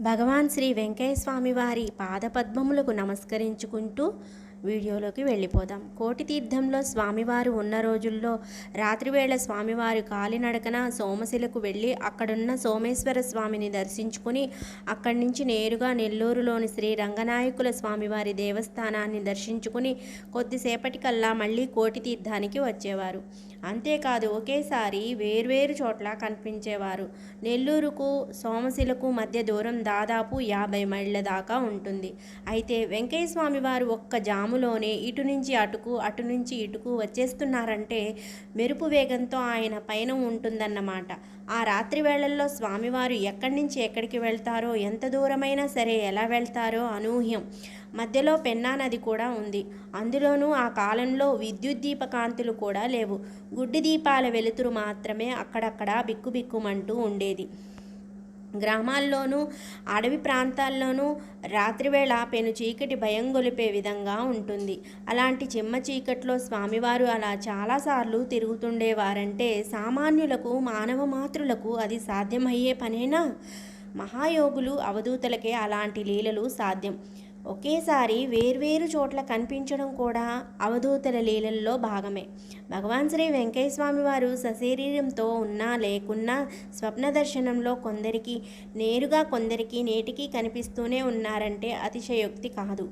భగవాన్ శ్రీ వెంకయ్య స్వామి వారి పాదపద్మములకు నమస్కరించుకుంటూ వీడియోలోకి వెళ్ళిపోదాం. కోటి తీర్థంలో స్వామివారు ఉన్న రోజుల్లో రాత్రివేళ స్వామివారు కాలినడకన సోమశిలకు వెళ్ళి అక్కడున్న సోమేశ్వర స్వామిని దర్శించుకుని అక్కడి నుంచి నేరుగా నెల్లూరులోని శ్రీ రంగనాయకుల స్వామివారి దేవస్థానాన్ని దర్శించుకుని కొద్దిసేపటికల్లా మళ్ళీ కోటి తీర్థానికి వచ్చేవారు. అంతేకాదు ఒకేసారి వేర్వేరు చోట్ల కనిపించేవారు. నెల్లూరుకు సోమశిలకు మధ్య దూరం దాదాపు యాభై మైళ్ళ దాకా ఉంటుంది. అయితే వెంకయ్య స్వామివారు ఒక్క జాము జాములోనే ఇటు నుంచి అటుకు అటు నుంచి ఇటుకు వచ్చేస్తున్నారంటే మెరుపు వేగంతో ఆయన పైన ఉంటుందన్నమాట. ఆ రాత్రి వేళల్లో స్వామివారు ఎక్కడి నుంచి ఎక్కడికి వెళ్తారో ఎంత దూరమైనా సరే ఎలా వెళ్తారో అనూహ్యం. మధ్యలో పెన్నా నది కూడా ఉంది. అందులోనూ ఆ కాలంలో విద్యుత్ దీపకాంతులు కూడా లేవు. గుడ్డి దీపాల వెలుతురు మాత్రమే అక్కడక్కడ బిక్కుబిక్కుమంటూ ఉండేది. గ్రామాల్లోనూ అడవి ప్రాంతాల్లోనూ రాత్రివేళ పెను చీకటి భయం గొలిపే విధంగా ఉంటుంది. అలాంటి చిమ్మ చీకట్లో స్వామివారు అలా చాలాసార్లు తిరుగుతుండేవారంటే సామాన్యులకు మానవ మాతృలకు అది సాధ్యమయ్యే పనేనా? మహాయోగులు అవధూతలకే అలాంటి లీలలు సాధ్యం. ఒకేసారి వేర్వేరు చోట్ల కనిపించడం కూడా అవధూతల లీలల్లో భాగమే. భగవాన్ శ్రీ వెంకయ్య స్వామి వారు సశరీరంతో ఉన్నా లేకున్నా స్వప్న దర్శనంలో కొందరికి నేరుగా కొందరికి నేటికి కనిపిస్తూనే ఉన్నారంటే అతిశయోక్తి కాదు.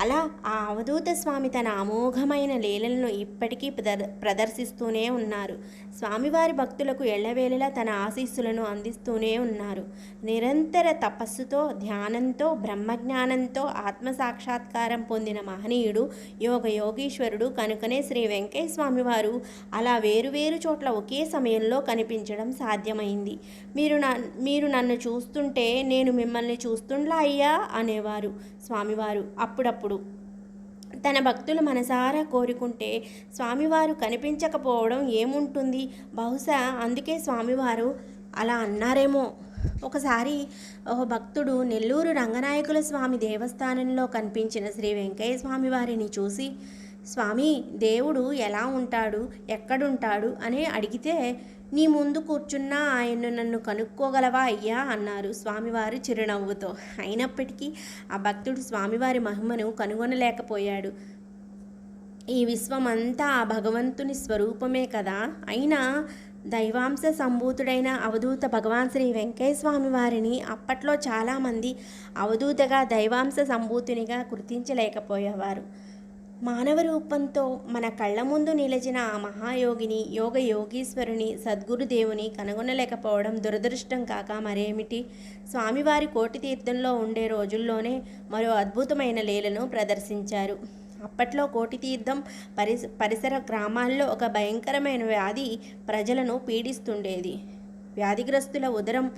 అలా ఆ అవధూత స్వామి తన అమోఘమైన లీలలను ఇప్పటికీ ప్రదర్ ప్రదర్శిస్తూనే ఉన్నారు. స్వామివారి భక్తులకు ఎళ్ళవేళలా తన ఆశీస్సులను అందిస్తూనే ఉన్నారు. నిరంతర తపస్సుతో ధ్యానంతో బ్రహ్మజ్ఞానంతో ఆత్మ సాక్షాత్కారం పొందిన మహనీయుడు యోగ యోగీశ్వరుడు కనుకనే శ్రీ వెంకయ్య స్వామివారు అలా వేరువేరు చోట్ల ఒకే సమయంలో కనిపించడం సాధ్యమైంది. మీరు నా మీరు నన్ను చూస్తుంటే నేను మిమ్మల్ని చూస్తుండ్లా అయ్యా అనేవారు. స్వామివారు అప్పుడప్పుడు తన భక్తులు మనసారా కోరుకుంటే స్వామివారు కనిపించకపోవడం ఏముంటుంది? బహుశా అందుకే స్వామివారు అలా అన్నారేమో. ఒకసారి ఒక భక్తుడు నెల్లూరు రంగనాయకుల స్వామి దేవస్థానంలో కనిపించిన శ్రీ వెంకయ్య స్వామి వారిని చూసి స్వామి దేవుడు ఎలా ఉంటాడు? ఎక్కడుంటాడు? అని అడిగితే నీ ముందు కూర్చున్న ఆయన్ను నన్ను కనుక్కోగలవా అయ్యా అన్నారు స్వామివారు చిరునవ్వుతో. అయినప్పటికీ ఆ భక్తుడు స్వామివారి మహిమను కనుగొనలేకపోయాడు. ఈ విశ్వమంతా ఆ భగవంతుని స్వరూపమే కదా. అయినా దైవాంశ సంభూతుడైన అవధూత భగవాన్ శ్రీ వెంకయ్య స్వామి వారిని అప్పట్లో చాలామంది అవధూతగా దైవాంశ సంభూతునిగా గుర్తించలేకపోయేవారు. మానవ రూపంతో మన కళ్ళ ముందు నిలిచిన ఆ మహాయోగిని యోగ యోగీశ్వరుని సద్గురుదేవుని కనుగొనలేకపోవడం దురదృష్టం కాక మరేమిటి? స్వామివారి కోటి తీర్థంలో ఉండే రోజుల్లోనే మరో అద్భుతమైన లీలను ప్రదర్శించారు. అప్పట్లో కోటి తీర్థం పరిస పరిసర గ్రామాల్లో ఒక భయంకరమైన వ్యాధి ప్రజలను పీడిస్తుండేది. వ్యాధిగ్రస్తుల ఉదరం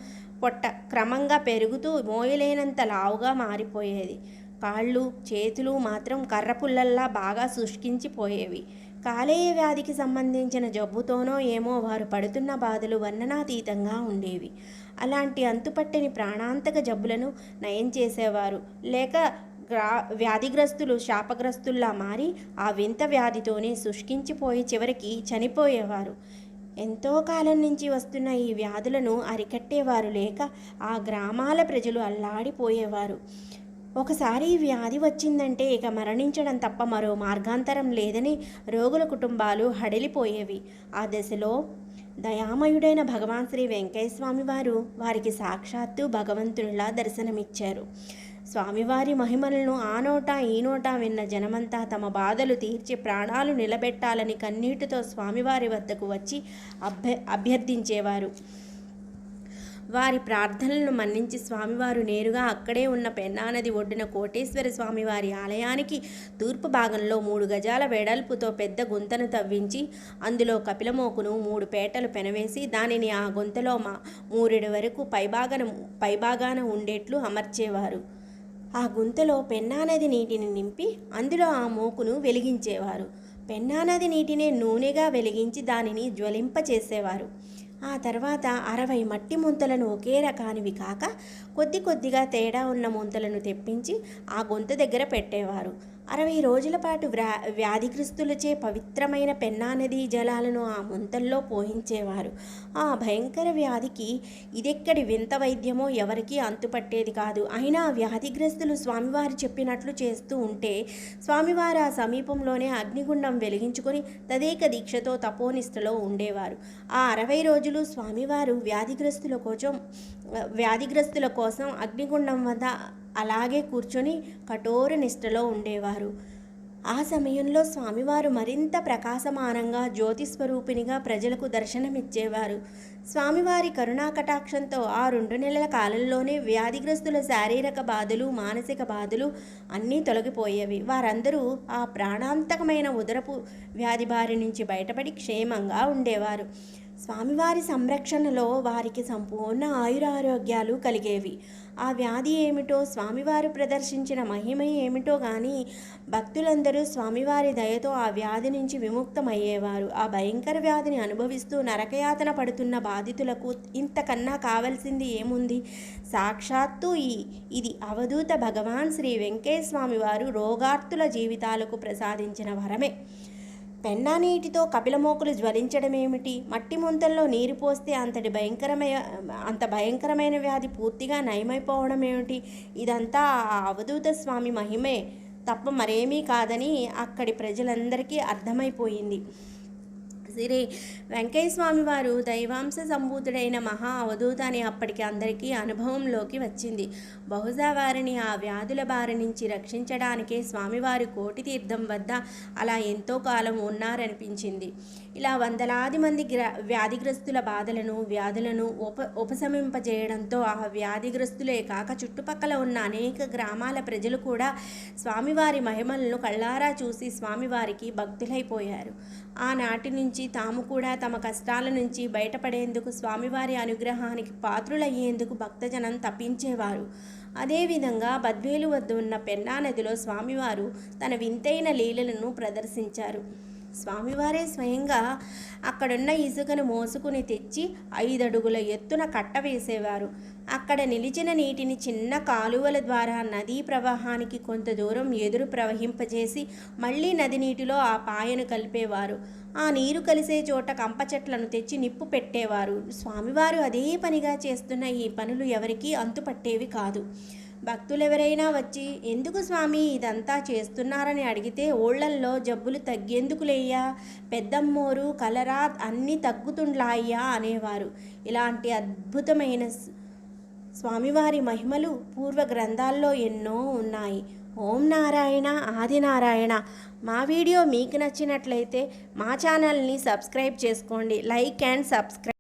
పొట్ట క్రమంగా పెరుగుతూ మోయలేనంత లావుగా మారిపోయేది. కాళ్ళు చేతులు మాత్రం కర్రపుల్లల్లా బాగా శుష్కించిపోయేవి కాలేయ వ్యాధికి సంబంధించిన జబ్బుతోనో ఏమో వారు పడుతున్న బాధలు వర్ణనాతీతంగా ఉండేవి. అలాంటి అంతుపట్టని ప్రాణాంతక జబ్బులను నయం చేసేవారు. లేక గ్రా వ్యాధిగ్రస్తులు శాపగ్రస్తుల్లా మారి ఆ వింత వ్యాధితోనే శుష్కించిపోయి చివరికి చనిపోయేవారు. ఎంతో కాలం నుంచి వస్తున్న ఈ వ్యాధులను అరికట్టేవారు లేక ఆ గ్రామాల ప్రజలు అల్లాడిపోయేవారు. ఒకసారి ఈ వ్యాధి వచ్చిందంటే ఇక మరణించడం తప్ప మరో మార్గాంతరం లేదని రోగుల కుటుంబాలు హడలిపోయేవి. ఆ దశలో దయామయుడైన భగవాన్ శ్రీ వెంకయ్యస్వామి వారు వారికి సాక్షాత్తు భగవంతునిలా దర్శనమిచ్చారు. స్వామివారి మహిమలను ఆ నోట ఈ నోట విన్న జనమంతా తమ బాధలు తీర్చి ప్రాణాలు నిలబెట్టాలని కన్నీటితో స్వామివారి వద్దకు వచ్చి అభ్య అభ్యర్థించేవారు. వారి ప్రార్థనలను మన్నించి స్వామివారు నేరుగా అక్కడే ఉన్న పెన్నానది ఒడ్డున కోటేశ్వర స్వామివారి ఆలయానికి తూర్పు భాగంలో మూడు గజాల వెడల్పుతో పెద్ద గుంతను తవ్వించి అందులో కపిలమోకును మూడు పేటలు పెనవేసి దానిని ఆ గుంతలో మా మూరెడు వరకు పైభాగన పైభాగాన ఉండేట్లు అమర్చేవారు. ఆ గుంతలో పెన్నానది నీటిని నింపి అందులో ఆ మోకును వెలిగించేవారు. పెన్నానది నీటిని నూనెగా వెలిగించి దానిని జ్వలింపచేసేవారు. ఆ తర్వాత అరవై మట్టి ముంతలను ఒకే రకానివి కాక కొద్ది కొద్దిగా తేడా ఉన్న ముంతలను తెప్పించి ఆ గొంతు దగ్గర పెట్టేవారు. అరవై రోజుల పాటు వ్యా వ్యాధిగ్రస్తులచే పవిత్రమైన పెన్నా నదీ జలాలను ఆ ముంతల్లో పోయించేవారు ఆ భయంకర వ్యాధికి ఇదెక్కడి వింత వైద్యమో ఎవరికీ అంతుపట్టేది కాదు. అయినా వ్యాధిగ్రస్తులు స్వామివారు చెప్పినట్లు చేస్తూ ఉంటే స్వామివారు ఆ సమీపంలోనే అగ్నిగుండం వెలిగించుకొని తదేక దీక్షతో తపోనిష్టలో ఉండేవారు. ఆ అరవై రోజులు స్వామివారు వ్యాధిగ్రస్తుల కోసం వ్యాధిగ్రస్తుల కోసం అగ్నిగుండం వద్ద అలాగే కూర్చొని కఠోర నిష్టలో ఉండేవారు. ఆ సమయంలో స్వామివారు మరింత ప్రకాశమానంగా జ్యోతిస్వరూపినిగా ప్రజలకు దర్శనమిచ్చేవారు. స్వామివారి కరుణాకటాక్షంతో ఆ రెండు నెలల కాలంలోనే వ్యాధిగ్రస్తుల శారీరక బాధలు మానసిక బాధలు అన్నీ తొలగిపోయేవి. వారందరూ ఆ ప్రాణాంతకమైన ఉదరపు వ్యాధి బారి నుంచి బయటపడి క్షేమంగా ఉండేవారు. స్వామివారి సంరక్షణలో వారికి సంపూర్ణ ఆయురారోగ్యాలు కలిగేవి. ఆ వ్యాధి ఏమిటో స్వామివారు ప్రదర్శించిన మహిమ ఏమిటో కానీ భక్తులందరూ స్వామివారి దయతో ఆ వ్యాధి నుంచి విముక్తమయ్యేవారు. ఆ భయంకర వ్యాధిని అనుభవిస్తూ నరకయాతన పడుతున్న బాధితులకు ఇంతకన్నా కావలసింది ఏముంది? సాక్షాత్తు ఈ ఇది అవధూత భగవాన్ శ్రీ వెంకటేశ్వర వారు రోగార్తుల జీవితాలకు ప్రసాదించిన వరమే. పెన్నా నీటితో కపిలమోకులు జ్వలించడమేమిటి? మట్టి ముంతల్లో నీరు పోస్తే అంతటి భయంకరమైన అంత భయంకరమైన వ్యాధి పూర్తిగా నయమైపోవడం ఏమిటి ఇదంతా ఆ అవధూత స్వామి మహిమే తప్ప మరేమీ కాదని అక్కడి ప్రజలందరికీ అర్థమైపోయింది. శ్రీ వెంకయ్య స్వామి వారు దైవాంశ సంభూతుడైన మహా అవధూత అని అప్పటికి అందరికీ అనుభవంలోకి వచ్చింది. బహుశా వారిని ఆ వ్యాధుల బారి నుంచి రక్షించడానికే స్వామివారి కోటి తీర్థం వద్ద అలా ఎంతో కాలం ఉన్నారనిపించింది. ఇలా వందలాది మంది గ్రా వ్యాధిగ్రస్తుల బాధలను వ్యాధులను ఉప ఉపశమింపజేయడంతో ఆ వ్యాధిగ్రస్తులే కాక చుట్టుపక్కల ఉన్న అనేక గ్రామాల ప్రజలు కూడా స్వామివారి మహిమలను కళ్ళారా చూసి స్వామివారికి భక్తులైపోయారు. ఆనాటి నుంచి తాము కూడా తమ కష్టాల నుంచి బయటపడేందుకు స్వామివారి అనుగ్రహానికి పాత్రులయ్యేందుకు భక్తజనం తప్పించేవారు. అదేవిధంగా బద్వేలు వద్ద ఉన్న పెన్నా నదిలో స్వామివారు తన వింతైన లీలలను ప్రదర్శించారు. స్వామివారే స్వయంగా అక్కడున్న ఇసుకను మోసుకుని తెచ్చి ఐదడుగుల ఎత్తున కట్ట వేసేవారు. అక్కడ నిలిచిన నీటిని చిన్న కాలువల ద్వారా నదీ ప్రవాహానికి కొంత దూరం ఎదురు ప్రవహింపజేసి మళ్ళీ నది నీటిలో ఆ పాయను కలిపేవారు. ఆ నీరు కలిసే చోట కంప చెట్లను తెచ్చి నిప్పు పెట్టేవారు. స్వామివారు అదే పనిగా చేస్తున్న ఈ పనులు ఎవరికీ అంతుపట్టేవి కాదు. భక్తులెవరైనా వచ్చి ఎందుకు స్వామి ఇదంతా చేస్తున్నారని అడిగితే ఓళ్ళల్లో జబ్బులు తగ్గేందుకులేయ్యా? పెద్దమ్మోరు కలరా అన్నీ తగ్గుతుండ్లాయ్యా అనేవారు. ఇలాంటి అద్భుతమైన స్వామివారి మహిమలు పూర్వ గ్రంథాల్లో ఎన్నో ఉన్నాయి. ఓం నారాయణ ఆదినారాయణ మా వీడియో మీకు నచ్చినట్లయితే మా ఛానల్ని సబ్స్క్రైబ్ చేసుకోండి. Like and subscribe